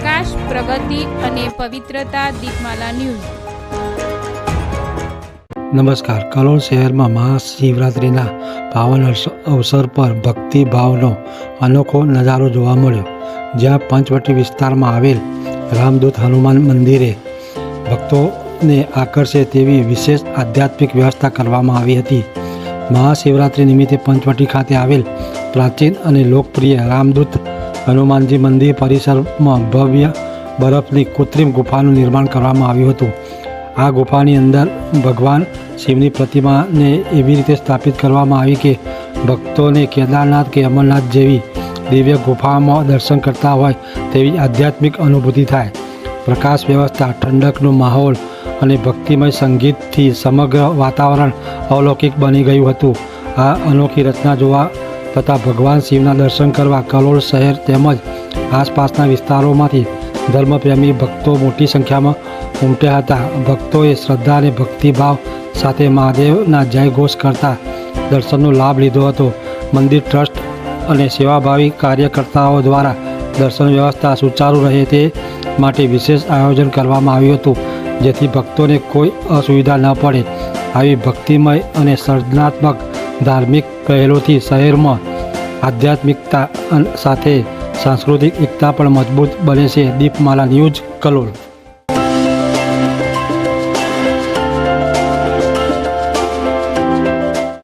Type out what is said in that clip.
વિકાસ પ્રગતિ અને પવિત્રતા દીપમાલા ન્યૂઝ. નમસ્કાર. કલોલ શહેરમાં મહાશિવરાત્રિના પાવન અવસર પર ભક્તિભાવનો અનોખો નજારો જોવા મળ્યો. જ્યાં પંચવટી વિસ્તારમાં આવેલ રામદૂત હનુમાન મંદિરે ભક્તોને આકર્ષે તેવી વિશેષ આધ્યાત્મિક વ્યવસ્થા કરવામાં આવી હતી. મહાશિવરાત્રિ નિમિત્તે પંચવટી ખાતે આવેલ પ્રાચીન અને લોકપ્રિય રામદૂત હનુમાનજી મંદિર પરિસરમાં ભવ્ય બરફની કૃત્રિમ ગુફાનું નિર્માણ કરવામાં આવ્યું હતું. આ ગુફાની અંદર ભગવાન શિવની પ્રતિમાને એવી રીતે સ્થાપિત કરવામાં આવી કે ભક્તોને કેદારનાથ કે અમરનાથ જેવી દિવ્ય ગુફામાં દર્શન કરતા હોય તેવી આધ્યાત્મિક અનુભૂતિ થાય. પ્રકાશ વ્યવસ્થા, ઠંડકનો માહોલ અને ભક્તિમય સંગીતથી સમગ્ર વાતાવરણ અલૌકિક બની ગયું હતું. આ અનોખી રચના જોવા તથા ભગવાન શિવના દર્શન કરવા કલોલ શહેર તેમજ આસપાસના વિસ્તારોમાંથી ધર્મપ્રેમી ભક્તો મોટી સંખ્યામાં ઉમટ્યા હતા. ભક્તોએ શ્રદ્ધા અને ભક્તિભાવ સાથે મહાદેવના જયઘોષ કરતા દર્શનનો લાભ લીધો હતો. મંદિર ટ્રસ્ટ અને સેવાભાવી કાર્યકર્તાઓ દ્વારા દર્શન વ્યવસ્થા સુચારુ રહે તે માટે વિશેષ આયોજન કરવામાં આવ્યું હતું, જેથી ભક્તોને કોઈ અસુવિધા ન પડે. આવી ભક્તિમય અને સર્જનાત્મક ધાર્મિક પહેલોથી શહેરમાં આધ્યાત્મિકતા સાથે સાંસ્કૃતિક એકતા પણ મજબૂત બને છે. દીપમાલા ન્યૂઝ કલોલ